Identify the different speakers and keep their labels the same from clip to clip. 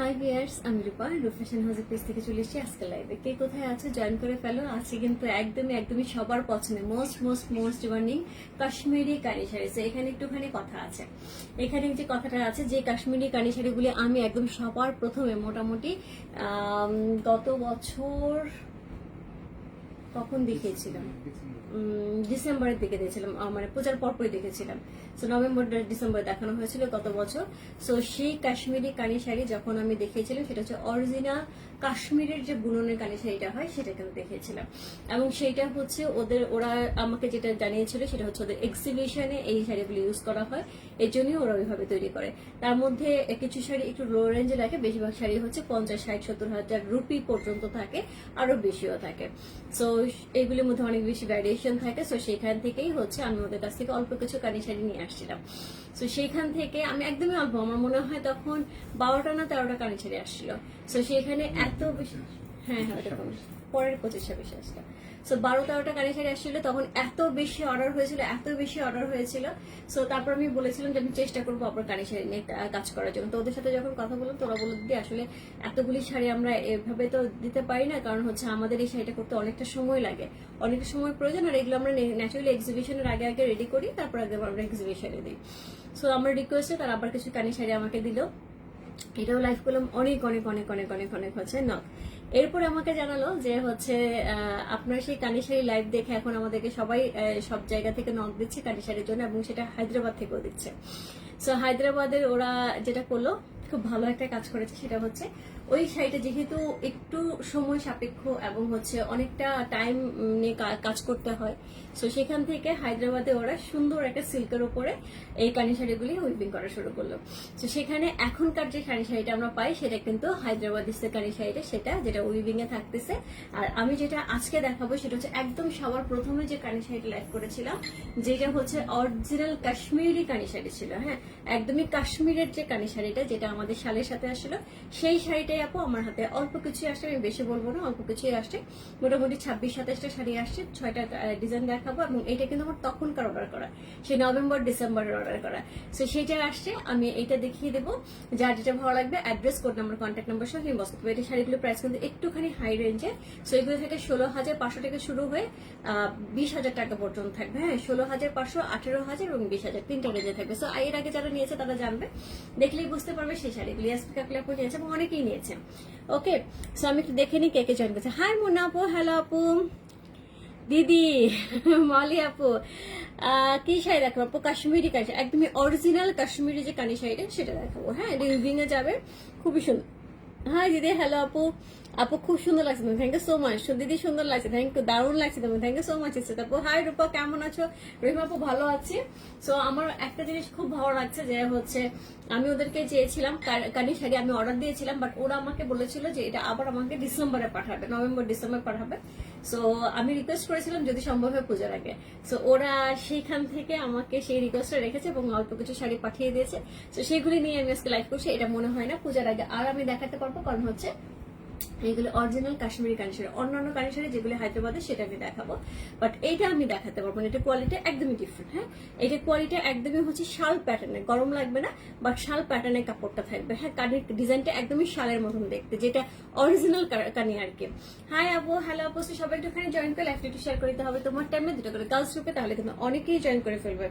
Speaker 1: High viewers আমি রূপা রূপ fashion হাউসের পেজ থেকে চলে এসেছি আজকে লাইভে কে কোথায় আছে জয়েন করে ফেলো। আজকে কিন্তু একদমই একদমই সবার পছন্দের most most most demanding Kashmiri Kani sari. এখানে একটুখানি কথা আছে। এখানে যে কথাটা আছে যে কাশ্মীরি কানি শাড়িগুলি আমি একদম সবার প্রথমে মোটামুটি গত বছর কখন দেখিয়েছিলাম। ডিসেম্বরের দিকে দিয়েছিলাম মানে পূজার পরপরই দেখেছিলাম। সো নভেম্বর ডিসেম্বর দেখানো হয়েছিল গত বছর। সো সেই কাশ্মীরি কানি শাড়ি যখন আমি দেখিয়েছিলাম, সেটা হচ্ছে অরিজিনাল কাশ্মীরের যে বুননের কানি শাড়িটা হয় সেটা কিন্তু দেখিয়েছিলাম এবং সেইটা হচ্ছে ওদের, ওরা আমাকে যেটা জানিয়েছিল সেটা হচ্ছে ওদের এক্সিবিশনে এই শাড়িগুলো ইউজ করা হয়, এর জন্যই ওরা ওইভাবে তৈরি করে। তার মধ্যে কিছু শাড়ি একটু লো রেঞ্জে লাগে, বেশিরভাগ শাড়ি হচ্ছে পঞ্চাশ, ষাট, সত্তর হাজার রুপি পর্যন্ত থাকে, আরও বেশিও থাকে। সো এগুলির মধ্যে অনেক বেশি ভ্যারিয়েশন থাকে। সো সেখান থেকেই হচ্ছে আমি ওদের কাছ থেকে অল্প কিছু কানি শাড়ি নিয়ে আসছিলাম। সো সেইখান থেকে আমি একদমই অল্প আমার মনে হয় তখন বারোটা না তেরোটা কানে ছেড়ে আসছিল। সো সেখানে এত বেশি হ্যাঁ হ্যাঁ পরের পঁচিশটা বিশ্বাসটা সো বারো তেরোটা শাড়ি আসছিল, তখন এত বেশি অর্ডার হয়েছিল, এত বেশি অর্ডার হয়েছিল। সো তারপর আমি বলেছিলাম যে, আমি চেষ্টা করব কানি শাড়ি নিয়ে কাজ করার জন্য। তো ওদের সাথে যখন কথা বললাম তোরা বলে দিদি, আসলে এতগুলি শাড়ি আমরা এভাবে তো দিতে পারি না। কারণ হচ্ছে আমাদের এই শাড়িটা করতে অনেকটা সময় লাগে। অনেকটা সময় প্রয়োজন, আর এগুলো আমরা ন্যাচারালি এক্সিবিশনের আগে আগে রেডি করি, তারপর আগে আমরা এক্সিবিশনে দিই। সো আমার রিকোয়েস্টে তারা আবার কিছু কানি শাড়ি আমাকে দিল। এটাও লাইভ করলাম। অনেক অনেক অনেক অনেক অনেক অনেক হচ্ছে। নক এরপরে আমাকে জানালো যে হচ্ছে আপনার সেই কানিসারি লাইভ দেখে এখন আমাদেরকে সবাই সব জায়গা থেকে নক দিচ্ছে কানিসারির জন্য এবং সেটা হায়দ্রাবাদ থেকেও দিচ্ছে। সো হায়দ্রাবাদের ওরা যেটা করল, খুব ভালো একটা কাজ করেছে সেটা হচ্ছে ওই শাড়িটা যেহেতু একটু সময় সাপেক্ষ এবং হচ্ছে অনেকটা টাইম নিয়ে কাজ করতে হয় সো সেখান থেকে হায়দ্রাবাদে ওরা সুন্দর একটা সিল্কের উপরে এই কানি শাড়িগুলি উইপিং করা শুরু করল। তো সেখানে এখনকার যে কানি শাড়িটা আমরা পাই, সেটা কিন্তু হায়দ্রাবাদ হায়দ্রাবাদি কানি শাড়িটা, সেটা যেটা উইভিং এ থাকতেছে। আর আমি যেটা আজকে দেখাবো, সেটা হচ্ছে একদম সবার প্রথমে যে কানি শাড়িটা লাইভ করেছিলাম, যেটা হচ্ছে অরিজিনাল কাশ্মীরি কানি শাড়ি ছিল হ্যাঁ? একদমই কাশ্মীরের যে কানি শাড়িটা, যেটা আমাদের শালের সাথে আসলো, সেই শাড়িটাই আপু, আমার হাতে অল্প কিছুই আসছে, আমি বেশি বলব না, অল্প কিছুই আসছে। মোটামুটি ছাব্বিশ, সাতাশটা শাড়ি আসছে, ছয়টা ডিজাইন দেখাবো এবং এটা কিন্তু আমার তখনকার অর্ডার করা। সে নভেম্বর ডিসেম্বরের অর্ডার করা। সো সেইটা আসছে, আমি এটা দেখিয়ে দেবো। যার যেটা ভালো লাগবে address code number contact number সহ ইনবক্স করতে এই শাড়িগুলোর প্রাইস কিন্তু একটুখানি হাই রেঞ্জে সো এগুলো থেকে ষোলো হাজার পাঁচশো থেকে শুরু হয়ে বিশ হাজার টাকা পর্যন্ত থাকবে। হ্যাঁ ষোলো হাজার পাঁচশো, আঠেরো হাজার এবং বিশ হাজার তিনটা রেঞ্জে থাকবে। সো এর আগে যারা নিয়েছে তারা জানবে। দেখলেই বুঝতে পারবে, সেই শাড়িগুলি। এসপিকা ক্লাপও নিয়েছে এবং অনেকেই নিয়েছে। ওকে সো আমি একটু দেখে নিই কে কে জয়েন করছে। হাই মুন্না আপু হ্যালো আপু। দিদি মলি আপু। কি শাড়ি দেখাবো? আপু, কাশ্মীরি কানি একদমই অরিজিনাল কাশ্মীরি যে কানি শাড়িটা, সেটা দেখাবো। হ্যাঁ রিভিং এ যাবে। খুবই সুন্দর হ্যাঁ দিদি হ্যালো আপু। আপু, খুব সুন্দর লাগছে তুমি থ্যাংক ইউ সো মাচ দিদি সুন্দর লাগছে। থ্যাংক ইউ দারুণ লাগছে তুমি থ্যাংক ইউ সো মাচ আপু। হাই রূপা, কেমন আছো? রহিমা আপু, ভালো আছি। সো আমার একটা জিনিস খুব ভালো লাগছে যে হচ্ছে, আমি ওদেরকে চেয়েছিলাম কানি শাড়ি আমি অর্ডার দিয়েছিলাম বাট ওরা আমাকে বলেছিল যে এটা আবার আমাকে ডিসেম্বরে পাঠাবে, নভেম্বর, ডিসেম্বর পাঠাবে। সো আমি রিকোয়েস্ট করেছিলাম যদি সম্ভব হয় পূজার আগে। সো ওরা সেইখান থেকে আমাকে সেই রিকোয়েস্টটা রেখেছে এবং অল্প কিছু শাড়ি পাঠিয়ে দিয়েছে। তো সেগুলি নিয়ে আমি আজকে লাইভ করছি, এটা মনে হয় না পূজার আগে। আর আমি দেখাতে পারব, কারণ হচ্ছে এইগুলো অরিজিনাল কাশ্মীরি কানি শাড়ি অন্যান্য কানি যেগুলো হায়দ্রাবাদে সেটা আমি দেখাবো। বাট এইটা আমি দেখাতে পারব না, এটা কোয়ালিটি একদমই ডিফারেন্ট হ্যাঁ? এটা কোয়ালিটি একদমই হচ্ছে শাল প্যাটার্নের গরম লাগবে না বাট শাল প্যাটার্নের কাপড়টা থাকবে হ্যাঁ? কানির ডিজাইনটা একদমই শালের মতন দেখতে, যেটা অরিজিনাল কানি আর কি। হাই আপু হ্যালো আপু সবাই একটুখানি জয়েন করে লাইফ একটু শেয়ার করে দিতে হবে। তোমার টাইমে দুটো করে। গার্লস গ্রুপে তাহলে কিন্তু অনেকেই জয়েন করে ফেলবে।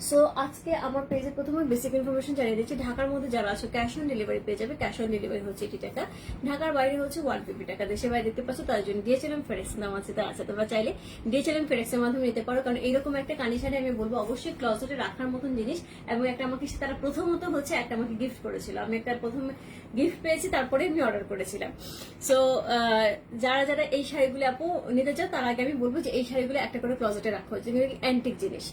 Speaker 1: সো আজকে আমার পেজে প্রথমে বেসিক ইনফরমেশন জানিয়ে দিচ্ছি। ঢাকার মধ্যে যারা আছে ক্যাশ অন ডেলিভারি পেয়ে যাবে। ক্যাশ অন ডেলিভারি হচ্ছে এইটি টাকা। ঢাকার বাইরে হচ্ছে ওয়ান ফিফটি টাকা। দেশের বাইরে দেখতে পাচ্ছ, তার জন্য ডিএচএলএম ফেরেক্স নাম আছে তা আছে। তোমরা চাইলে ডিএচএলএম ফেরেক্স এর মাধ্যমে নিতে পারো। কারণ এরকম একটা কানিশানে আমি বলব, অবশ্যই ক্লজেটে রাখার মতন জিনিস এবং একটা আমাকে তারা প্রথমত হচ্ছে একটা আমাকে গিফট করেছিল। আমি একটা প্রথমে গিফট পেয়েছি, তারপরে আমি অর্ডার করেছিলাম। সো যারা যারা এই শাড়িগুলো আপু নিতে চাও, তার আগে আমি বলব যে এই শাড়িগুলো একটা করে ক্লজেটে রাখা। হচ্ছে অ্যান্টিক জিনিস।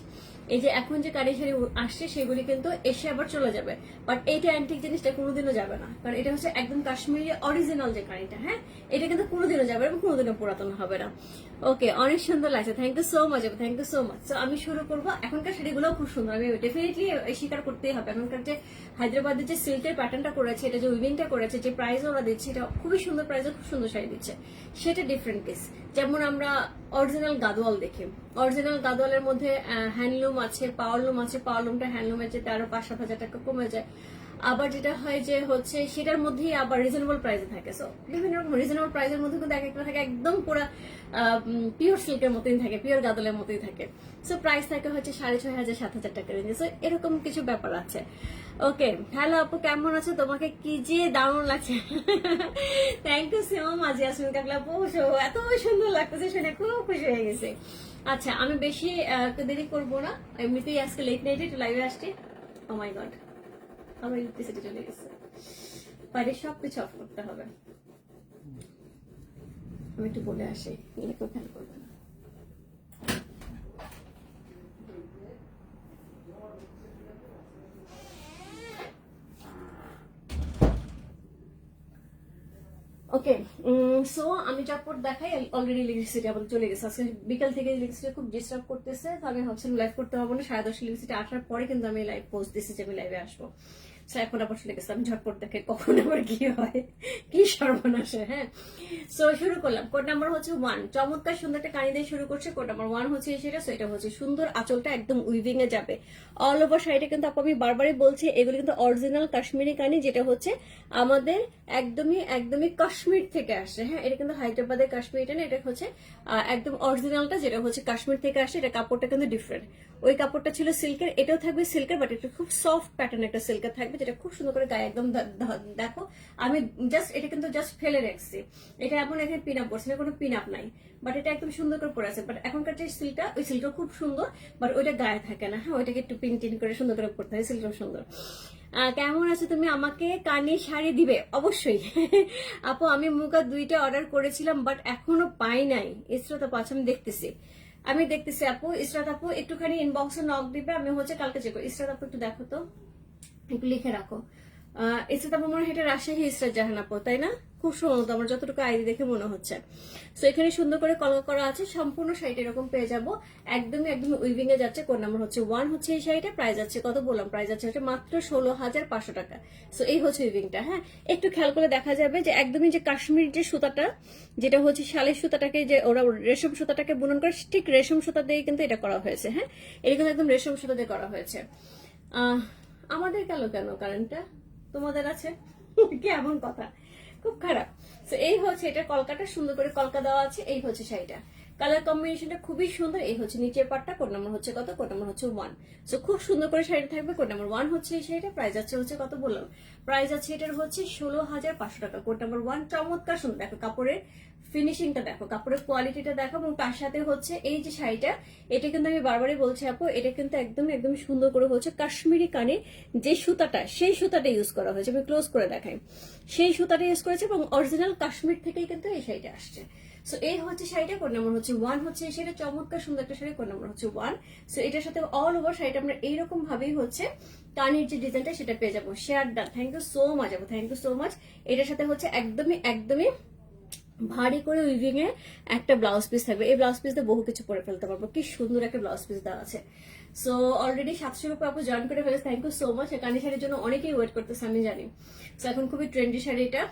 Speaker 1: এই যে এখন যে কারি শাড়ি আসছে, সেগুলি কিন্তু এসে আবার চলে যাবে। বাট এইটা অ্যান্টিক জিনিসটা কোনোদিনও যাবে না। কারণ এটা হচ্ছে একদম কাশ্মীরি অরিজিনাল যে কারিটা হ্যাঁ? এটা কিন্তু কোনোদিনও যাবে এবং কোনোদিনও পুরাতন হবে না। ওকে অনেক সুন্দর লাগছে। Thank you so much thank you so much তো আমি শুরু করব। এখনকার শাড়িগুলো খুব সুন্দর। আমি ডেফিনেটলি স্বীকার করতেই হবে। এখনকার যে হায়দ্রাবাদের যে সিল্কের প্যাটার্নটা করেছে, এটা যে উইভিংটা করেছে, যে প্রাইস ওরা দিচ্ছে, এটা খুবই সুন্দর প্রাইসে খুব সুন্দর শাড়ি দিচ্ছে। সেটা ডিফারেন্ট কেস যেমন আমরা অরিজিনাল গাদোয়াল দেখি। অরিজিনাল গাদোয়ালের মধ্যে হ্যান্ডলুম হ্যান্ডলুম আছে, পাওয়ারলুম আছে, পাওয়ারলুমটা হ্যান্ডলুমের যেতে আরও পাঁচ সাত হাজার টাকা কমে যায়। আবার যেটা হয় যে হচ্ছে, সেটার মধ্যেই আবার রিজনেবল প্রাইসে থাকে। সো বিভিন্ন রকম রিজনেবল প্রাইসের মধ্যে কিন্তু এক একটা থাকে, একদম পুরো পিওর সিল্কের মতোই থাকে পিওর গাদলের মতোই থাকে। সো প্রাইস থাকে হচ্ছে সাড়ে ছয় হাজার, সাত হাজার টাকা রেঞ্জে সো এরকম কিছু ব্যাপার আছে। ওকে হ্যালো আপু, কেমন আছো? তোমাকে কি যে দারুণ লাগছে। Thank you so much Yasmin Kakla. আপু এত সুন্দর লাগতেছে, শুনে খুব খুশি হয়ে গেছে। আচ্ছা আমি বেশি দেরি করব না। এমনিতেই আজকে লেট নাইটে একটু লাইভে আসছি। ও মাই গড আমার ইলেকট্রিসিটি চলে গেছে। বাইরে সব কিছু অফ করতে হবে। আমি একটু বলে আসি এলে কেউ খেয়াল করবে না। ওকে সো আমি যারপর দেখাই অলরেডি ইলেকট্রিসিটি আবার চলে গেছে। আজকে বিকাল থেকে ইলেকট্রিসিটি খুব ডিস্টার্ব করতেছে। তো আমি ভাবছিলাম লাইভ করতে পারব না। সাড়ে দশটা ইলেকট্রিসিটি আসার পরে কিন্তু আমি লাইভ পোস্ট দিচ্ছি যে আমি লাইভে আসব। সো এখন আবার ঝটপট দেখে কখন আবার কি হয়, কি সর্বনাশে হ্যাঁ? সো শুরু করলাম। কোড নাম্বার হচ্ছে ওয়ান চমৎকার সুন্দর একটা দিয়ে শুরু করছে। কোড নাম্বার ওয়ান হচ্ছে সেটা। হচ্ছে সুন্দর আঁচলটা একদম উইভিং এ যাবে। অল ওভার কিন্তু আপু, আমি বারবারই বলছি কিন্তু অরিজিনাল কাশ্মীরি কানি যেটা হচ্ছে আমাদের একদমই একদমই কাশ্মীর থেকে আসে হ্যাঁ? এটা কিন্তু হায়দ্রাবাদের কাশ্মীরটা না? এটা হচ্ছে একদম অরিজিনালটা যেটা হচ্ছে কাশ্মীর থেকে আসে। এটা কাপড়টা কিন্তু ডিফারেন্ট ওই কাপড়টা ছিল সিল্কের এটাও থাকবে সিল্কের বাট এটা খুব সফট প্যাটার্ন একটা সিল্কের থাকবে যেটা খুব সুন্দর করে গায়ে একদম দেখো, আমি জাস্ট এটা কিন্তু জাস্ট ফেলে রাখছি। এটা এমন এখানে পিন আপ করছে কোনো পিন আপ নাই। বাট এটা একদম সুন্দর করে পরে আছে। বাট এখনকার যে সিল্কটা ওই সিল্কটা খুব সুন্দর বাট ওইটা গায়ে থাকে না। হ্যাঁ ওইটাকে একটু পিন টিন করে সুন্দর করে পড়তে হয় সিল্কটাও সুন্দর। কেমন আছে তুমি? আমাকে কানে শাড়ি দিবে? অবশ্যই। আপু, আমি মুখা দুইটা অর্ডার করেছিলাম বাট এখনও পাই নাই। ইসরাত আপু আচ্ছা আমি দেখতেছি। আমি দেখতেছি আপু। ইসরাত আপু, একটুখানি ইনবক্সে নক দিবে, আমি হচ্ছে কালকে চেক ইসরাত আপু, একটু দেখো তো। একটু লিখে রাখো। ইসরাত মনে হয় এটা রাজশাহী ইসরাত জাহান তাই না? খুব সুন্দর আমার যতটুকু আইডি দেখে মনে হচ্ছে। তো এখানে সুন্দর করে কলকা করা আছে সম্পূর্ণ শাড়িটা এরকম পেয়ে যাব। একদমই একদম উইভিং এ যাচ্ছে কোন নাম্বার হচ্ছে ওয়ান হচ্ছে এই শাড়িটা প্রাইস আছে কত বললাম? প্রাইস আছে হচ্ছে মাত্র ষোলো হাজার পাঁচশো টাকা। সো এই হচ্ছে উইভিংটা হ্যাঁ? একটু খেয়াল করে দেখা যাবে যে একদমই যে কাশ্মীর যে সুতাটা যেটা হচ্ছে শালের সুতাটাকে যে ওরা রেশম সুতাটাকে বুনন করে ঠিক রেশম সুতা দিয়ে কিন্তু এটা করা হয়েছে হ্যাঁ? এটা কিন্তু একদম রেশম সুতা দিয়ে করা হয়েছে। আহ, আমাদের গেল কেন? কারেন্টটা তোমাদের আছে? কি এমন কথা? খুব খারাপ। তো এই হচ্ছে এটা কলকাটা সুন্দর করে কলকা দেওয়া আছে, এই হচ্ছে শাড়িটা। কালার কম্বিনেশনটা খুবই সুন্দর, এই হচ্ছে নিচের পাটটা কোড নাম্বার হচ্ছে কত কোড নাম্বার হচ্ছে ওয়ান সো খুব সুন্দর করে শাড়িটা থাকবে কোড নাম্বার ওয়ান হচ্ছে এই শাড়িটা প্রাইস আছে হচ্ছে কত বললাম? প্রাইস আছে এটার হচ্ছে ষোলো হাজার পাঁচশো টাকা কোড নাম্বার ওয়ান চমৎকার সুন্দর, দেখো কাপড়ের ফিনিশিংটা দেখো, কাপড়ের কোয়ালিটিটা দেখো এবং তার সাথে হচ্ছে এই যে শাড়িটা, এটা কিন্তু আমি বারবারই বলছি আপু, এটা কিন্তু একদম একদম সুন্দর করে হচ্ছে কাশ্মীরি কানে যে সুতাটা, সেই সুতাটা ইউজ করা হয়েছে। আমি ক্লোজ করে দেখাই। সেই সুতাটা ইউজ করেছে এবং অরিজিনাল কাশ্মীর থেকেই কিন্তু এই শাড়িটা আসছে। সো এই হচ্ছে শাড়িটা কোন নাম্বার হচ্ছে ওয়ান হচ্ছে শাড়িটা চমৎকার সুন্দর একটা শাড়ি কোন নাম্বার হচ্ছে ওয়ান সো এটার সাথে অল ওভার শাড়িটা আমরা এইরকম ভাবেই হচ্ছে কানের যে ডিজাইনটা সেটা পেয়ে যাব। Share done thank you so much আপু। থ্যাংক ইউ সো মাচ এটার সাথে হচ্ছে একদমই একদমই ভারী করে উইভিং এ একটা ব্লাউজ পিস থাকবে। এই ব্লাউজ পিস দিয়ে বহু কিছু পরে ফেলতে পারব। কি সুন্দর একটা ব্লাউজ পিস দেওয়া আছে। সো অলরেডি সাতশো রুপে আপু জয়েন করে ফেলেছে। থ্যাংক ইউ সো মাচ কানি শাড়ির জন্য অনেকেই ওয়েট করতেছে, আমি জানি। সো এখন খুবই ট্রেন্ডি শাড়ি এটা।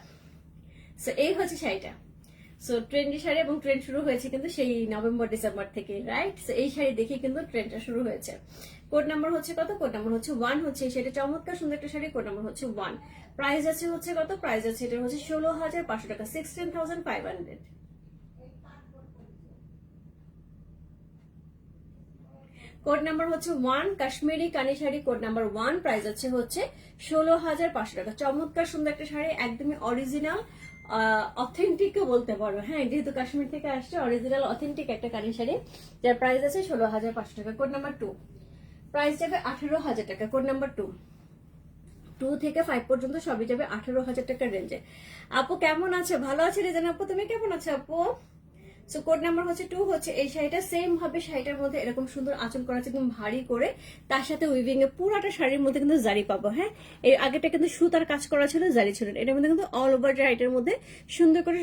Speaker 1: সো এই হচ্ছে শাড়িটা। সো ট্রেন্ডি শাড়ি এবং ট্রেন্ড শুরু হয়েছে কিন্তু সেই নভেম্বর ডিসেম্বর থেকে রাইট সো এই শাড়ি দেখে কিন্তু ট্রেন্ডটা শুরু হয়েছে। কোড নাম্বার হচ্ছে কত? কোড নাম্বার হচ্ছে ওয়ান হচ্ছে শাড়িটা। চমৎকার সুন্দর একটা শাড়ি, কোড নাম্বার হচ্ছে ওয়ান। প্রাইস আছে হচ্ছে কত? প্রাইস আছে এটা হচ্ছে ষোলো হাজার পাঁচশো টাকা sixteen thousand five hundred code number হচ্ছে one, Kashmiri Kani sari, code number one. Price আছে হচ্ছে ষোলো হাজার পাঁচশো টাকা। চমৎকার সুন্দর একটা শাড়ি, একদমই অরিজিনাল অথেন্টিকও বলতে পারো। হ্যাঁ যেহেতু কাশ্মীর থেকে আসছে অরিজিনাল অথেন্টিক একটা কানি শাড়ি, যার প্রাইস আছে ষোলো হাজার পাঁচশো টাকা। Code number two. প্রাইস যাবে আঠেরো হাজার টাকা, কোড নাম্বার টু টু থেকে ফাইভ পর্যন্ত সবই যাবে আঠেরো হাজার টাকার রেঞ্জে আপু কেমন আছে? ভালো আছে রেজান আপু তুমি কেমন আছো আপু? সো কোড নাম্বার হচ্ছে টু হচ্ছে এই শাড়িটা সেম ভাবে শাড়িটার মধ্যে এরকম সুন্দর আঁচল করা আছে একদম ভারী করে। তার সাথে উইভিং এ পুরাটা শাড়ির মধ্যে কিন্তু জারি পাবো হ্যাঁ? এর আগেটা কিন্তু সুতার কাজ করা ছিল, জারি ছিল। এটার মধ্যে কিন্তু অল ওভার শাড়িটার মধ্যে সুন্দর করে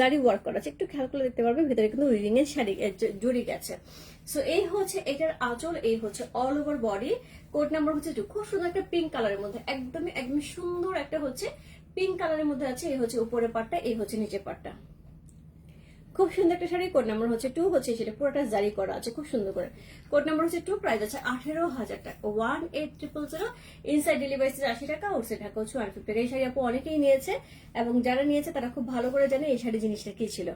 Speaker 1: জারি ওয়ার্ক করা আছে। একটু খেয়াল করে দেখতে পারবে, ভিতরে কিন্তু উইভিং এর শাড়ি জড়ি গেছে। সো এই হচ্ছে এটার আঁচল, এই হচ্ছে all over body code number হচ্ছে টু খুব সুন্দর একটা পিঙ্ক কালারের মধ্যে, একদমই একদম সুন্দর একটা হচ্ছে পিঙ্ক কালারের মধ্যে আছে। এই হচ্ছে উপরের পাটটা এই হচ্ছে নিচের পাটটা খুব সুন্দর একটা শাড়ি কোড নাম্বার হচ্ছে টু হচ্ছে সেটা পুরোটা জারি করা আছে, খুব সুন্দর করে। কোড নাম্বার হচ্ছে টু প্রাইস আছে আঠেরো হাজার টাকা। One eight triple zero inside delivery আশি টাকা আউটসাইড টাকা হচ্ছে ওয়ান ফিফটি এই শাড়ি আপু অনেকেই নিয়েছে এবং যারা নিয়েছে তারা খুব ভালো করে জানে এই শাড়ি জিনিসটা কি ছিল।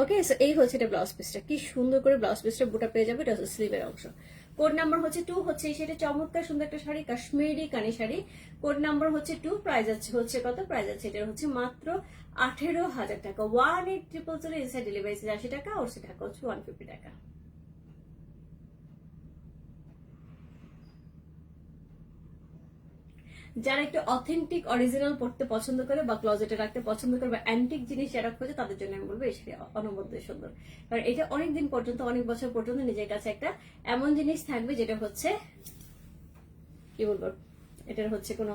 Speaker 1: ওকে সো এই হচ্ছে এটা ব্লাউজ পিসটা কি সুন্দর করে ব্লাউজ পিসটা বুটা পেয়ে যাবে, এটা স্লিভের অংশ। কোড নাম্বার হচ্ছে টু হচ্ছে সেটা চমৎকার সুন্দর একটা শাড়ি, কাশ্মীরি কানি শাড়ি। কোড নাম্বার হচ্ছে টু প্রাইস আছে হচ্ছে কত? প্রাইস আছে এটা হচ্ছে মাত্র আঠেরো হাজার টাকা। One eight triple zero inside delivery আশি টাকা আর সে টাকা হচ্ছে ওয়ান ফিফটি টাকা। যারা একটু অথেন্টিক অরিজিনাল পড়তে পছন্দ করে বা ক্লোজেটে রাখতে পছন্দ করে বা অ্যান্টিক জিনিস যারা খোঁজে, তাদের জন্য আমি বলব শাড়ি অনবদ্য সুন্দর। কারণ এটা অনেক দিন পর্যন্ত, অনেক বছর পর্যন্ত নিজের কাছে একটা এমন জিনিস থাকবে যেটা হচ্ছে, কি বলব, এটার হচ্ছে কোনো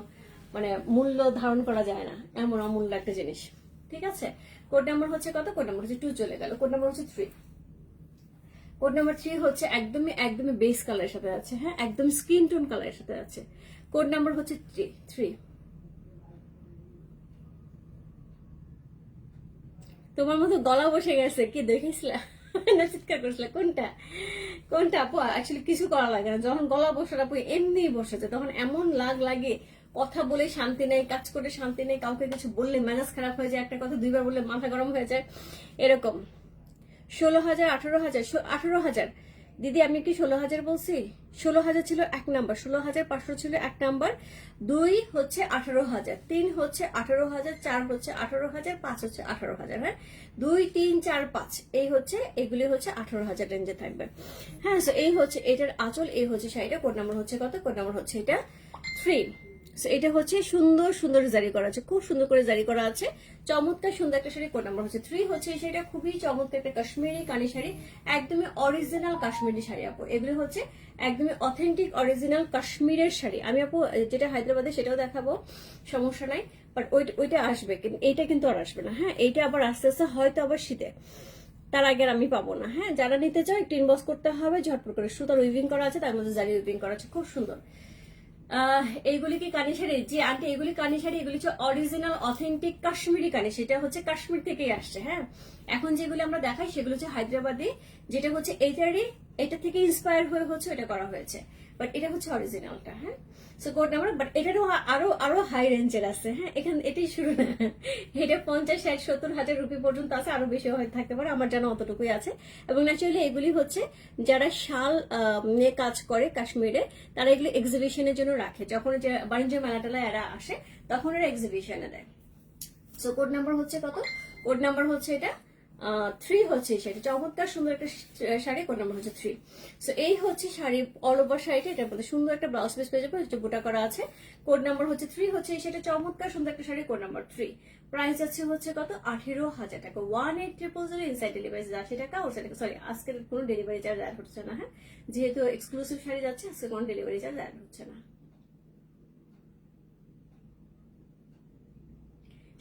Speaker 1: মানে মূল্য ধারণ করা যায় না, এমন অমূল্য একটা জিনিস। ঠিক আছে? কোড নাম্বার হচ্ছে কত? কোড নাম্বার হচ্ছে টু চলে গেল। কোড নাম্বার হচ্ছে থ্রি কোড নাম্বার থ্রি হচ্ছে একদমই একদমই বেস কালারের সাথে আছে হ্যাঁ? একদম স্কিন টোন কালারের সাথে আছে। কোড নাম্বার হচ্ছে থ্রি থ্রি তোমার মতো গলা বসে গেছে, কি দেখেছিলা না চিৎকার করেছিল, কোনটা? কোনটা? আপু অ্যাকচুয়ালি কিছু করা লাগে না। যখন গলা বসার আপু এমনি বসেছে, তখন এমন লাগ লাগে কথা বলে শান্তি নেই, কাজ করে শান্তি নেই, কাউকে কিছু বললে মেজাজ খারাপ হয়ে যায়, একটা কথা দুইবার বললে মাথা গরম হয়ে যায়, এরকম। ষোলো হাজার, আঠারো হাজার আঠারো হাজার। দিদি, আমি কি ষোলো হাজার বলছি? ষোলো হাজার ছিল এক নাম্বার, ষোলো হাজার পাঁচশো ছিল এক নাম্বার, দুই হচ্ছে আঠারো হাজার, তিন হচ্ছে আঠারো হাজার, চার হচ্ছে আঠারো হাজার, পাঁচ হচ্ছে আঠারো হাজার হ্যাঁ? দুই, তিন, চার, পাঁচ, এই হচ্ছে, এগুলি হচ্ছে আঠারো হাজার রেঞ্জে থাকবে। হ্যাঁ এই হচ্ছে এটার আচল, এই হচ্ছে শাড়িটা কোড নাম্বার হচ্ছে কত? কোড নাম্বার হচ্ছে এটা থ্রি So, এটা হচ্ছে সুন্দর সুন্দর জারি করা আছে খুব সুন্দর করে জারি করা আছে। চমৎকার সুন্দর একটা শাড়ি কোড নাম্বার হচ্ছে থ্রি হচ্ছে শাড়িটা খুবই চমৎকার একটা কাশ্মীরি কানি শাড়ি একদমই অরিজিনাল কাশ্মীরি শাড়ি আপু। এগুলো হচ্ছে একদমই অথেন্টিক অরিজিনাল কাশ্মীরের শাড়ি। আমি আপু যেটা হায়দ্রাবাদে সেটাও দেখাবো সমস্যা নাই বাট ওইটা আসবে এইটা কিন্তু আর আসবে না হ্যাঁ? এইটা আবার আস্তে আস্তে হয়তো আবার শীতে তার আগে আমি পাবো না হ্যাঁ? যারা নিতে চাও একটু ইনবক্স করতে হবে ঝটপট করে সুতার উইভিং করা আছে তার মধ্যে জারি উইভিং করা আছে খুব সুন্দর। এইগুলি কি কানি শাড়ি যে আন্টি এগুলি কানি শাড়ি এগুলি হচ্ছে অরিজিনাল অথেন্টিক কাশ্মীরি কানি, সেটা হচ্ছে কাশ্মীর থেকেই আসছে হ্যাঁ? এখন যেগুলি আমরা দেখাই, সেগুলো হচ্ছে হায়দ্রাবাদি, যেটা হচ্ছে এইটারই, এটা থেকে ইন্সপায়ার হয়ে হচ্ছে, এটা করা হয়েছে। বাট এটা হচ্ছে অরিজিনালটা হ্যাঁ? সো কোড নাম্বার বাট এটারও আরও আরও হাই রেঞ্জের আছে হ্যাঁ? এখানে, এটাই শুরু। না এটা পঞ্চাশ, ষাট, সত্তর, হাজার রুপি পর্যন্ত আছে, আরও বেশি হয়ে থাকতে পারে, আমার জানা অতটুকুই আছে। এবং ন্যাচুরালি এগুলি হচ্ছে যারা শাল নিয়ে কাজ করে কাশ্মীরে, তারা এগুলি এক্সিবিশনের জন্য রাখে। যখন বাণিজ্য মেলাটেলা এরা আসে, তখন এরা এক্সিবিশনে দেয়। সো কোড নাম্বার হচ্ছে কত? কোড নাম্বার হচ্ছে এটা? থ্রি হচ্ছে এই শাড়ি চমৎকার সুন্দর একটা শাড়ি কোড নাম্বার হচ্ছে থ্রি সো এই হচ্ছে শাড়ি অল ওভার শাড়িটা এটার মধ্যে সুন্দর একটা ব্লাউজ পিস পেয়ে যাবে যেটা গোটা করা আছে। কোড নাম্বার হচ্ছে থ্রি হচ্ছে এই চমৎকার সুন্দর একটা sari code number three price আছে হচ্ছে কত? আঠেরো হাজার টাকা। One eight triple zero inside delivery আশি টাকা ওর টাকা সরি আজকে কোনো ডেলিভারি চার্জ অ্যাড হচ্ছে না হ্যাঁ? যেহেতু এক্সক্লুসিভ শাড়ি যাচ্ছে, আজকে কোনো ডেলিভারি চার্জ অ্যাড হচ্ছে না।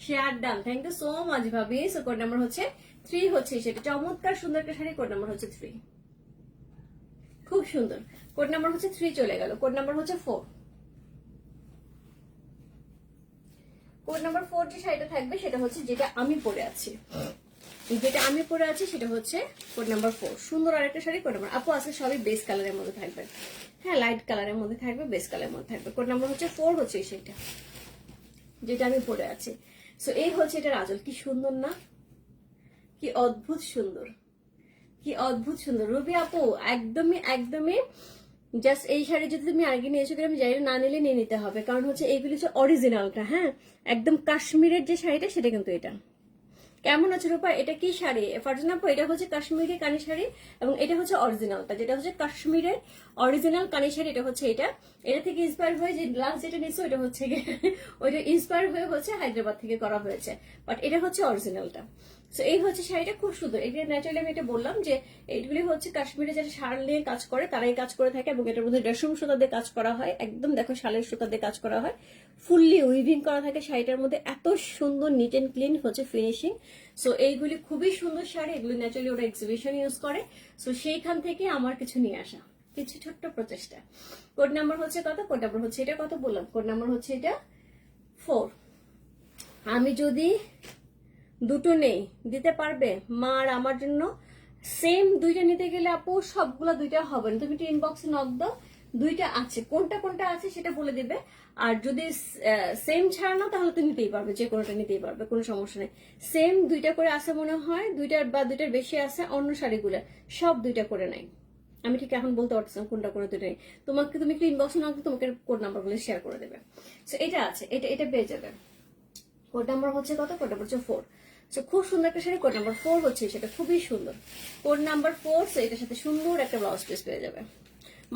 Speaker 1: Share done thank you so much ভাবি। সো কোড নাম্বার হচ্ছে থ্রি হচ্ছে সেটা চমৎকার, সুন্দর একটা শাড়ি কোড নাম্বার হচ্ছে থ্রি খুব সুন্দর। কোড নাম্বার হচ্ছে থ্রি চলে গেল। কোড নাম্বার হচ্ছে ফোর কোড নাম্বার ফোর যে শাড়িটা থাকবে, সেটা হচ্ছে যেটা আমি পরে আছি। যেটা আমি পরে আছি, সেটা হচ্ছে কোড নাম্বার ফোর সুন্দর আরেকটা শাড়ি কোড নাম্বার আপু, আজকে সবই বেস কালারের মধ্যে থাকবে। হ্যাঁ লাইট কালারের মধ্যে থাকবে বেস কালারের মধ্যে থাকবে। কোড নাম্বার হচ্ছে ফোর হচ্ছে শাড়িটা, যেটা আমি পরে আছি। সো এই হচ্ছে এটা রাজল। কি সুন্দর না? কি অদ্ভুত সুন্দর। কি অদ্ভুত সুন্দর। রবি আপু একদমই একদমই জাস্ট এই শাড়ি যদি তুমি আগে নিয়েছো কিনা আমি জানি না, নিলে নিয়ে নিতে হবে। কারণ হচ্ছে এইগুলি হচ্ছে অরিজিনালটা হ্যাঁ? একদম কাশ্মীরের যে শাড়িটা সেটা কিন্তু এটা। কেমন আছে রূপা? এটা কি শাড়ি? ফারজান আপু এটা হচ্ছে কাশ্মীরি কানি শাড়ি এবং এটা হচ্ছে অরিজিনালটা যেটা হচ্ছে কাশ্মীরের অরিজিনাল কানি শাড়ি এটা হচ্ছে এটা। এটা থেকে ইন্সপায়ার হয়ে যে গ্লাস যেটা নিচ্ছ ওটা হচ্ছে ওইটা ইন্সপায়ার হয়ে হচ্ছে হায়দ্রাবাদ থেকে করা হয়েছে। বাট এটা হচ্ছে অরিজিনালটা সো এই হচ্ছে শাড়িটা, খুব সুন্দর। এটা ন্যাচারালি আমি এটা বললাম যে, এইগুলি হচ্ছে কাশ্মীরে যারা শাল নিয়ে কাজ করে, তারাই কাজ করে থাকে এবং এটার মধ্যে রেশম সুতা দিয়ে কাজ করা হয়। একদম দেখো শালের সুতা দিয়ে কাজ করা হয়। ফুললি উইভিং করা থাকে শাড়িটার মধ্যে। এত সুন্দর নিট এন্ড ক্লিন হচ্ছে ফিনিশিং সো এইগুলি খুবই সুন্দর শাড়ি। এগুলি ন্যাচারালি ওরা এক্সিবিশন ইউজ করে। সো সেইখান থেকে আমার কিছু নিয়ে আসা। কিছু ছোট্ট প্রচেষ্টা। কোড নাম্বার হচ্ছে কত? কোড নাম্বার হচ্ছে এটা কত বললাম। কোড নাম্বার হচ্ছে এটা ফোর আমি যদি দুটো নেই। দিতে পারবে? মা আর আমার জন্য সেম দুইটা নিতে গেলে আপু সবগুলো দুইটা হবে না। তুমি ইনবক্সে নক দাও। দুইটা আছে। কোনটা কোনটা আছে সেটা বলে দিবে। আর যদি সেম ছাড়া না তাহলে তুমি নিতেই পারবে। যে কোনোটা নিতেই পারবে, কোনো সমস্যা নেই। সেম দুইটা করে আছে মনে হয়, দুইটার বা দুইটার বেশি আছে অন্য শাড়িগুলো, সব দুইটা করে নাই আমি ঠিক এখন বলতে পারছি না কোনটা করে দুটো নেই। তোমাকে, তুমি একটু ইনবক্সে দিয়ে তোমাকে কোড নাম্বারগুলো শেয়ার করে দেবে। সো এটা আছে। এটা এটা পেয়ে যাবে। কোড নাম্বার হচ্ছে কত? কোড নাম্বার হচ্ছে ফোর খুব সুন্দর একটা শাড়ি, কোড নাম্বার ফোর হচ্ছে, সেটা খুবই সুন্দর। কোড নাম্বার ফোর এটার সাথে সুন্দর একটা ব্লাউজ পিস পেয়ে যাবে।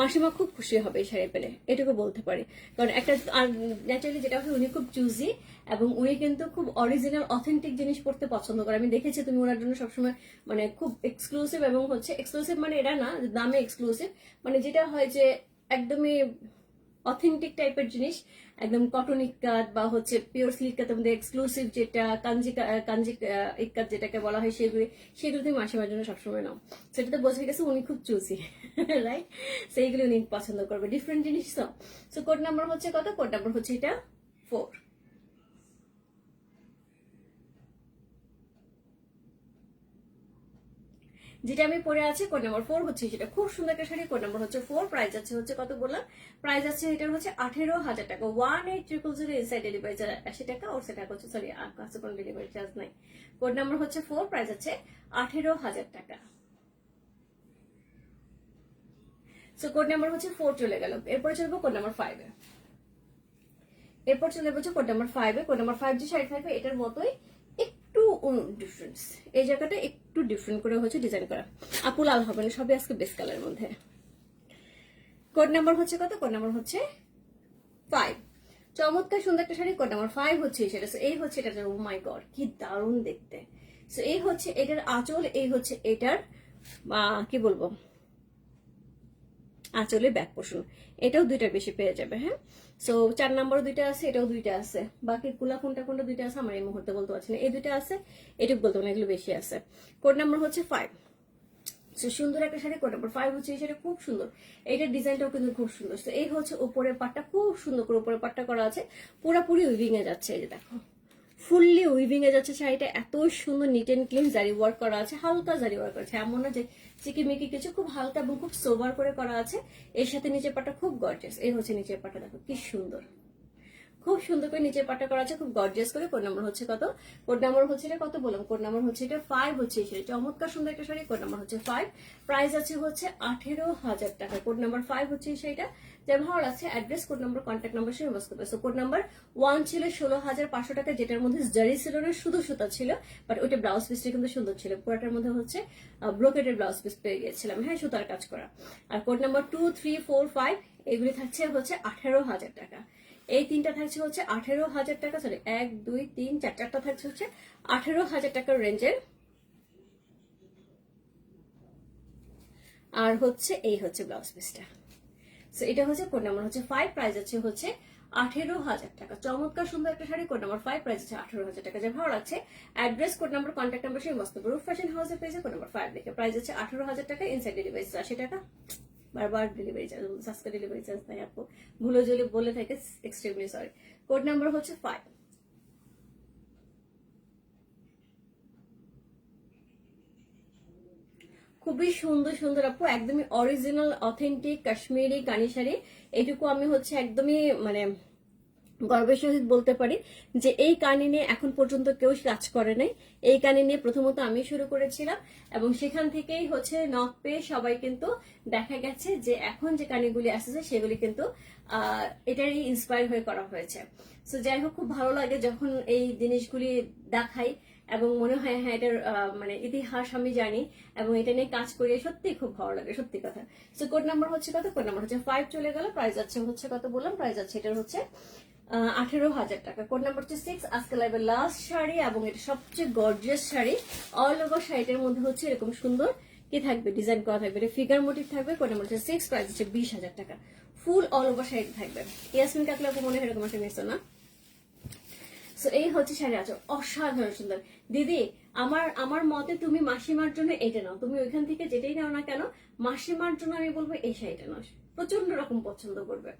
Speaker 1: মাসিমা খুব খুশি হবে এই শাড়ি পেলে, এটুকু বলতে পারি। কারণ একটা ন্যাচারালি যেটা হয়, উনি খুব চুজি এবং উনি কিন্তু খুব অরিজিনাল অথেন্টিক জিনিস পড়তে পছন্দ করে। আমি দেখেছি তুমি ওনার জন্য সবসময় মানে খুব এক্সক্লুসিভ এবং হচ্ছে এক্সক্লুসিভ মানে এটা না, দামে এক্সক্লুসিভ মানে যেটা হয় যে, একদমই অথেন্টিক টাইপের জিনিস, একদম কটন ইক্কাত বা হচ্ছে পিওর সিল কাতের মধ্যে এক্সক্লুসিভ যেটা কাঞ্জি কাঞ্জি ইক্কাত যেটাকে বলা হয় সেগুলি, সেগুলো তুমি মাসিমার জন্য সবসময় নাও। সেটা তো বোঝা গেছে উনি খুব চুজি রাইট সেইগুলো উনি পছন্দ করবে। ডিফারেন্ট জিনিস তো। সো কোড নাম্বার হচ্ছে কত? কোড নাম্বার হচ্ছে এটা ফোর যেটা আমি পরে আছি কোড নাম্বার ফোর হচ্ছে সেটা। খুব সুন্দর একটা শাড়ি কোড নাম্বার হচ্ছে ফোর প্রাইস আছে হচ্ছে কত বললাম? প্রাইস আছে এটার হচ্ছে আঠেরো হাজার টাকা। One eight triple zero inside delivery charge আশি টাকা ওর সেটা হচ্ছে সরি কাছে কোনো ডেলিভারি চার্জ নাই। কোড নাম্বার হচ্ছে ফোর প্রাইস আছে আঠেরো হাজার টাকা। সো কোড নাম্বার হচ্ছে ফোর চলে গেল। এরপর চলবো কোড নাম্বার ফাইভে এরপর চলে যাচ্ছে কোড নাম্বার ফাইভে কোড নাম্বার ফাইভ যে সাইড ফাইভে এটার মতোই ডিফারেন্স এই জায়গাটা একটু ডিফারেন্ট করে হচ্ছে ডিজাইন করা। আপু লাল হবে না, সবই আজকে বেস কালারের মধ্যে। কোড নাম্বার হচ্ছে কত? কোড নাম্বার হচ্ছে ফাইভ চমৎকার সুন্দর একটা শাড়ি কোড নাম্বার ফাইভ হচ্ছে সেটা এই হচ্ছে এটা ও মাই গড কি দারুণ দেখতে। সো এই হচ্ছে এটার আঁচল, এই হচ্ছে এটার কি বলব? আঁচলে ব্যাক পোষণ এটাও দুইটার বেশি পেয়ে যাবে হ্যাঁ? সো চার নাম্বারও দুইটা আছে এটাও দুইটা আছে। বাকি কুলা কোনটা কোনটা দুইটা আছে আমার এই মুহূর্তে বলতে পারছি না। এই দুইটা আছে এটুকু বলতে না, এগুলো বেশি আছে। কোড নাম্বার হচ্ছে ফাইভ সো সুন্দর একটা শাড়ি কোড নাম্বার ফাইভ হচ্ছে এই শাড়ি খুব সুন্দর। এইটার ডিজাইনটাও কিন্তু খুব সুন্দর। এই হচ্ছে উপরের পাটটা খুব সুন্দর করে উপরের পাটটা করা আছে। পুরোপুরি উইভিং এ যাচ্ছে এই যে দেখো। ফুললি উইভিং এ যাচ্ছে, শাড়িটা এত সুন্দর neat and clean zari work করা আছে, হালকা জারি ওয়ার্ক আছে। এমন না যে চিকিমিকি কিছু, খুব হালকা এবং খুব সোভার করে করা আছে। এর সাথে নিচের পাটা খুব গর্জেস এই হচ্ছে নিচের পাটা, দেখো কি সুন্দর। খুব সুন্দর করে নিচের পাটা করা আছে, খুব গর্জিয়াস করে। কোড নাম্বার হচ্ছে কত? কোড নাম্বার হচ্ছে এটা কত বললাম? কোড নাম্বার হচ্ছে এটা ফাইভ হচ্ছে শাড়ি চমৎকার সুন্দর একটা শাড়ি, কোড নাম্বার হচ্ছে ফাইভ প্রাইস আছে হচ্ছে আঠেরো হাজার টাকা। কোড নাম্বার ফাইভ হচ্ছে এই শাড়িটা। যার ভালো আছে address code number contact number, সে বসতে পারে কোড নাম্বার ওয়ান ছিল ষোলো হাজার পাঁচশো টাকা, যেটার মধ্যে জারি সিলনের শুধু সুতা ছিল বাট ওইটা ব্লাউজ পিসটা কিন্তু সুন্দর ছিল। পুরোটার মধ্যে হচ্ছে ব্রোকেটের ব্লাউজ পিস পেয়ে গিয়েছিলাম হ্যাঁ সুতার কাজ করা। আর code number two three four five এগুলি থাকছে হচ্ছে আঠেরো হাজার টাকা। এই তিনটা থাকছে হচ্ছে আঠেরো হাজার টাকা সরি এক, দুই, তিন, চার, চারটা থাকছে হচ্ছে আঠেরো হাজার টাকার রেঞ্জের আর হচ্ছে এই হচ্ছে ব্লাউজ পিসটা সো এটা হচ্ছে কোড নাম্বার হচ্ছে ফাইভ প্রাইস আছে হচ্ছে আঠেরো হাজার টাকা। চমৎকার সুন্দর একটা sari code number five price আছে আঠেরো হাজার টাকা। যা ভালো লাগছে address code number contact number সেই মস্ত রূপ ফ্যাশন হাউসের পেয়েছে কোড নাম্বার ফাইভ দেখে। প্রাইস আছে আঠেরো হাজার টাকা ইনসাইড ডেলিভারি আশি টাকা। বারবার ডেলিভারি চার্জ সাসকা ডেলিভারি চার্জ নাই আপু। ভুলো জলে বলে থাকে এক্সট্রিমলি সরি কোড নাম্বার হচ্ছে ফাইভ খুবই সুন্দর সুন্দর আপু, একদমই অরিজিনাল অথেন্টিক কাশ্মীরি কানি শাড়ি এটুকু আমি হচ্ছে একদমই মানে গর্বের বলতে পারি যে এই কানি নিয়ে এখন পর্যন্ত কেউ কাজ করে নাই। এই কানি নিয়ে প্রথমত আমি শুরু করেছিলাম এবং সেখান থেকেই হচ্ছে নখ পেয়ে সবাই কিন্তু দেখা গেছে যে এখন যে কানিগুলি আসছে সেগুলি কিন্তু এটারই ইন্সপায়ার হয়ে করা হয়েছে। সো যাই হোক, খুব ভালো লাগে যখন এই জিনিসগুলি দেখাই এবং মনে হয় হ্যাঁ এটার মানে ইতিহাস আমি জানি এবং এটা নিয়ে কাজ করি সত্যি খুব ভালো লাগে, সত্যি কথা। সো কোড নাম্বার হচ্ছে কত? কোড নাম্বার হচ্ছে ফাইভ চলে গেল প্রাইস আছে হচ্ছে কত বললাম? প্রাইস আছে এটার হচ্ছে আঠেরো হাজার টাকা। কোড নাম্বার হচ্ছে সিক্স আজকে লাইভের লাস্ট শাড়ি এবং এটা সবচেয়ে গর্জিয়াস শাড়ি। অল ওভার শাড়িটার মধ্যে হচ্ছে এরকম সুন্দর কি থাকবে ডিজাইন করা থাকবে। এটা ফিগার মোটিভ থাকবে, কোড নাম্বার হচ্ছে সিক্স প্রাইস হচ্ছে বিশ হাজার টাকা। ফুল অল ওভার শাড়ি থাকবে। ইয়াসমিন কাকলা মনে হয় এরকম একটা মিশো না? সো এই হচ্ছে শাড়ি আঁচল অসাধারণ সুন্দর। দিদি, আমার আমার মতে তুমি মাসিমার জন্য এটা নাও। তুমি ওইখান থেকে যেটাই নাও না কেন, মাসিমার জন্য আমি বলব এই শাড়িটা নাও। প্রচণ্ড রকম পছন্দ করবে।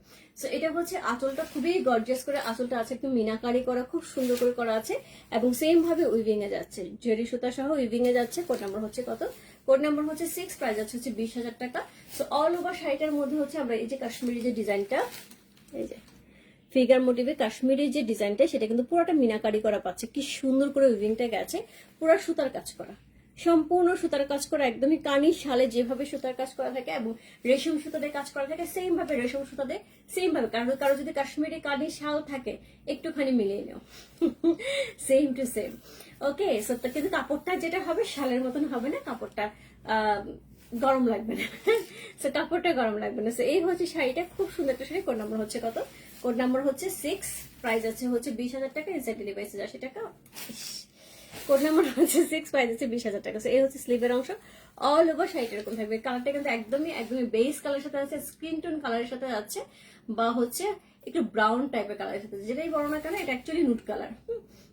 Speaker 1: সো এটা হচ্ছে আঁচলটা খুবই গর্জিয়াস করে আঁচলটা আছে, একটু মিনাকারি করা, খুব সুন্দর করে করা আছে এবং সেম ভাবে উইভিং এ যাচ্ছে। জেরি সুতা সহ উইভিং এ যাচ্ছে কোড নাম্বার হচ্ছে কত? কোড নাম্বার হচ্ছে সিক্স প্রাইস আছে হচ্ছে বিশ হাজার টাকা। সো অল ওভার শাড়িটার মধ্যে হচ্ছে আমরা এই যে কাশ্মীরি যে ডিজাইনটা, এই যে ফিগার মোটিভে কাশ্মীরি যে ডিজাইনটা, সেটা কিন্তু পুরোটা মিনাকারি করা পাচ্ছে। কি সুন্দর করে উইভিংটা গেছে, পুরো সুতার কাজ করা। সম্পূর্ণ সুতার কাজ করা, একদমই কানি শালে যেভাবে সুতার কাজ করা থাকে এবং রেশম সুতাদের কাজ করা থাকে সেম ভাবে রেশম সুতাদের সেম ভাবে কারও কারও যদি কাশ্মীরি কানি শাল থাকে, একটুখানি মিলিয়ে নাও। সেম টু সেম ওকে সত্য কিন্তু কাপড়টা যেটা হবে, শালের মতন হবে না, কাপড়টা গরম লাগবে না। সো কাপড়টা গরম লাগবে না। এই হচ্ছে শাড়িটা, খুব সুন্দর একটা শাড়ি। কোড নাম্বার হচ্ছে কত? কোড নাম্বার হচ্ছে সিক্স প্রাইস আছে হচ্ছে বিশ হাজার টাকা ইনসাইড ডেলিভারি আশি টাকা। কোড নাম্বার হচ্ছে সিক্স আছে বিশ হাজার টাকা। এই হচ্ছে স্লিভের অংশ। অল ওভার এরকম থাকবে। কালারটা কিন্তু একদমই একদমই বেস কালারের সাথে আছে স্কিন টোন কালারের সাথে আছে, বা হচ্ছে একটু ব্রাউন টাইপের কালারের সাথে যেটাই বড় না কেন, এটা actually nude colour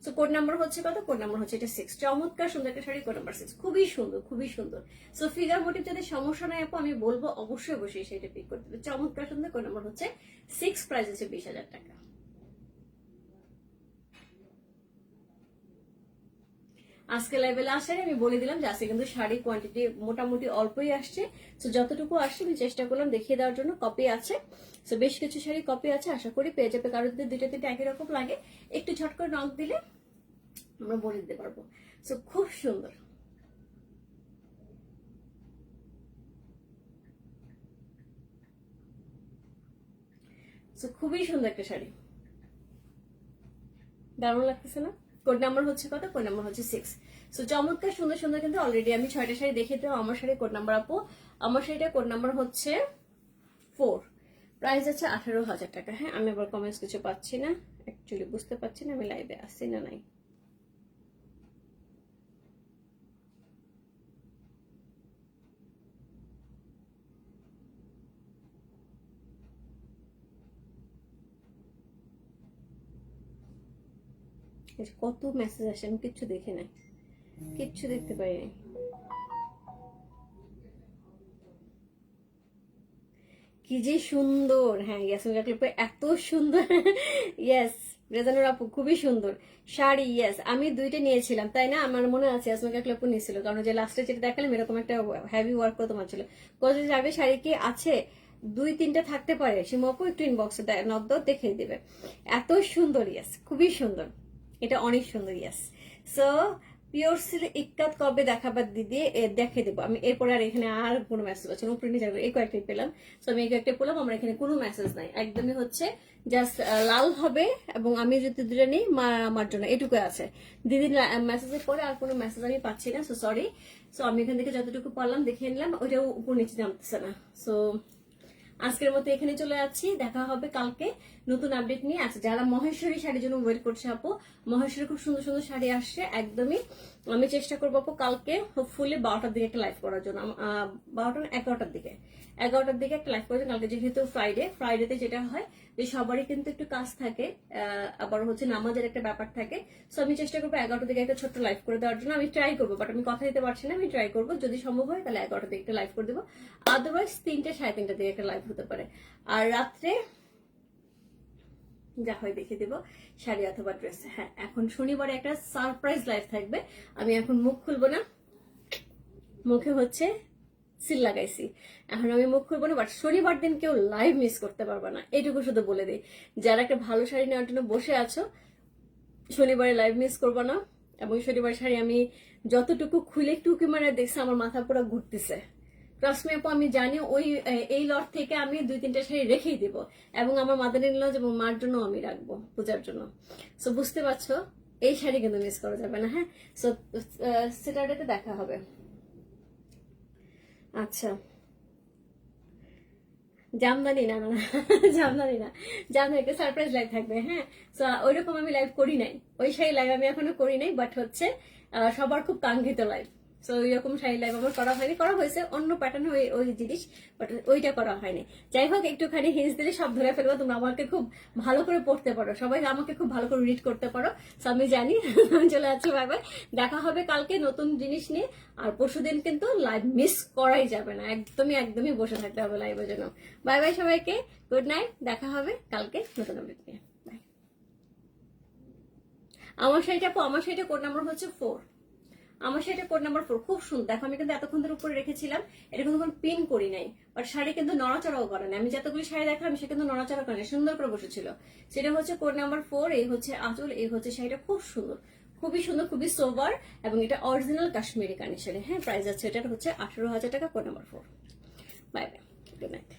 Speaker 1: so code number হচ্ছে কত? কোড নাম্বার হচ্ছে এটা সিক্স চমৎকার সুন্দর একটা শাড়ি, কোড নাম্বার সিক্স খুবই সুন্দর খুবই সুন্দর। সো ফিগার মোটিভ যদি সমস্যা নাই আপু, আমি বলব অবশ্যই অবশ্যই সেটা পিক করতে চমৎকার সুন্দর, কোড নাম্বার হচ্ছে সিক্স প্রাইস হচ্ছে বিশ হাজার টাকা। আজকে লেভেলে আসার আমি বলে দিলাম যে আজকে কিন্তু শাড়ি কোয়ান্টিটি মোটামুটি অল্পই আসছে। তো যতটুকু আসছে আমি চেষ্টা করলাম দেখিয়ে দেওয়ার জন্য কপি আছে। তো বেশ কিছু শাড়ি কপি আছে, আশা করি পেয়ে যাবে। কারও যদি দুইটা তিনটা একই রকম লাগে, একটু ঝট করে নক দিলে আমরা বলে দিতে পারব। তো খুব সুন্দর। তো খুবই সুন্দর একটা শাড়ি। দারুণ লাগতেছে না? কোড নাম্বার হচ্ছে কত? কোড নাম্বার হচ্ছে সিক্স সো চমৎকার, সুন্দর সুন্দর কিন্তু অলরেডি আমি ছয়টা শাড়ি দেখে দেবো আমার শাড়ি কোড নাম্বার আপু, আমার শাড়িটা কোড নাম্বার হচ্ছে ফোর প্রাইস আছে আঠারো হাজার টাকা। হ্যাঁ আমি আবার কমেন্টস কিছু পাচ্ছি না। অ্যাকচুয়ালি বুঝতে পারছি না আমি লাইভে আসছি না নাই। কত মেসেজ আসে, আমি কিচ্ছু দেখি নাই। কিচ্ছু দেখতে পারি নাই কি যে সুন্দর। হ্যাঁ ইয়াসমিন ক্লিপে এত সুন্দর। ইয়েস রেজানুর আপু খুবই সুন্দর। শাড়ি ইয়েস আমি দুইটা নিয়েছিলাম, তাই না? আমার মনে আছে ইয়াসমিন ক্লিপু নিয়েছিল, কারণ যে লাস্টে যেটা দেখালাম, এরকম একটা হেভি ওয়ার্ক করে তোমার ছিল। কোথাও যাবে, শাড়ি কি আছে? দুই, তিনটা থাকতে পারে। সীমা আপু একটু ইনবক্সে নক দাও দেখে দিবে। এত সুন্দর ইয়েস খুবই সুন্দর। এটা অনেক সুন্দর yes so pure silk ikat কবে দেখাবার দিদি? দেখে দেবো। আমি এরপরে আর এখানে আর কোনো মেসেজ আছে উপরে নিচে এই কয়েকটাই পেলাম। সো আমি এই কয়েকটা পেলাম, আমার এখানে কোনো মেসেজ নাই। একদমই হচ্ছে জাস্ট লাল হবে এবং আমি যদি দুটো নিই, মা, আমার জন্য এটুকু আছে। দিদির মেসেজের পরে আর কোনো মেসেজ আমি পাচ্ছি না সো সরি সো আমি এখান থেকে যতটুকু পারলাম দেখে নিলাম, ওইটাও উপর নিচে নামতেছে না। সো আজকের মতো এখানে চলে যাচ্ছি। দেখা হবে কালকে নতুন আপডেট নিয়ে। আচ্ছা যারা মহেশ্বরী শাড়ির জন্য ওয়েট করছে আপু, মহেশ্বরী খুব সুন্দর সুন্দর শাড়ি আসছে, একদমই আমি চেষ্টা করব আপু কালকে হোপফুলি বারোটার দিকে একটা লাইভ করার জন্য। বারোটা এগারোটার দিকে। এগারোটার দিকে একটা লাইভ করার জন্য। কালকে যেহেতু ফ্রাইডে ফ্রাইডেতে যেটা হয় যে সবারই কিন্তু একটু কাজ থাকে আবার হচ্ছে নামাজের একটা ব্যাপার থাকে। সো আমি চেষ্টা করব এগারোটার দিকে একটা ছোট্ট লাইভ করে দেওয়ার জন্য। আমি ট্রাই করব বাট আমি কথা দিতে পারছি না, আমি ট্রাই করব। যদি সম্ভব হয়, তাহলে এগারোটার দিকে একটা লাইভ করে দেবো। আদারওয়াইজ তিনটে সাড়ে তিনটার দিকে একটা লাইভ হতে পারে। আর রাত্রে যা হয় দেখে দেবো, শাড়ি অথবা ড্রেস হ্যাঁ এখন শনিবারে একটা সারপ্রাইজ লাইভ থাকবে। আমি এখন মুখ খুলবো না। মুখে হচ্ছে সিল লাগাইছি। এখন আমি মুখ খুলবো না বাট শনিবার দিন কেউ লাইভ মিস করতে পারবে না। এইটুকু শুধু বলে দিই। যারা একটা ভালো শাড়ি নেওয়ার জন্য বসে আছো, শনিবারে লাইভ মিস করব না। এবং শনিবার শাড়ি আমি যতটুকু খুলে একটু টুকি মানে দেখছি, আমার মাথা পুরো ঘুরতেছে। ট্রাস্ট আপু, আমি জানি ওই এই লট থেকে আমি দুই, তিনটা শাড়ি রেখেই দিব। এবং আমার মাদার ইন লজ এবং মার জন্য আমি রাখব পূজার জন্য। সো বুঝতে পারছ? এই শাড়ি কিন্তু মিস করা যাবে না হ্যাঁ? সো স্যাটারডেতে দেখা হবে। আচ্ছা। জামদানি না না জামদানি না। জামদানি একটা সারপ্রাইজ লাইভ থাকবে হ্যাঁ? সো ওইরকম আমি লাইভ করি নাই। ওই শাড়ি লাইভ আমি এখনও করি নাই বাট হচ্ছে সবার খুব কাঙ্ক্ষিত লাইভ সো ওই রকম শাড়ি লাইভ আমার করা হয়নি। করা হয়েছে অন্য প্যাটার্ন ওই ওই জিনিস বাট ওইটা করা হয়নি। যাই হোক, একটুখানি হিন্স দিলে সব ধরে ফেলব। তোমরা আমাকে খুব ভালো করে পড়তে পারো। সবাই আমাকে খুব ভালো করে রিড করতে পারো। সো আমি জানি। চলে যাচ্ছি বাই বাই দেখা হবে কালকে নতুন জিনিস নিয়ে। আর পরশুদিন কিন্তু লাইভ মিস করাই যাবে না। একদমই একদমই বসে থাকতে হবে লাইভের জন্য। বাই বাই সবাইকে। গুড নাইট দেখা হবে কালকে নতুন আমার শাড়িটা আমার শাড়িটা কোড নাম্বার হচ্ছে ফোর আমার শাড়িটা কোড নাম্বার ফোর খুব সুন্দর। দেখো, আমি কিন্তু এতক্ষণ ধরে উপরে রেখেছিলাম এটা কিন্তু কোনো পিন করি নাই বাট শাড়ি কিন্তু নড়াচড়াও করে না। আমি যতগুলি শাড়ি দেখালাম, সে কিন্তু নড়াচড়া করে না। সুন্দর করে বসেছিল। সেটা হচ্ছে কোড নাম্বার ফোর এই হচ্ছে আঁচল, এই হচ্ছে শাড়িটা খুব সুন্দর। খুবই সুন্দর, খুবই সোভার এবং এটা অরিজিনাল কাশ্মীরি কানি শাড়ি। হ্যাঁ প্রাইস আছে এটার হচ্ছে আঠারো হাজার টাকা code number four bye bye good night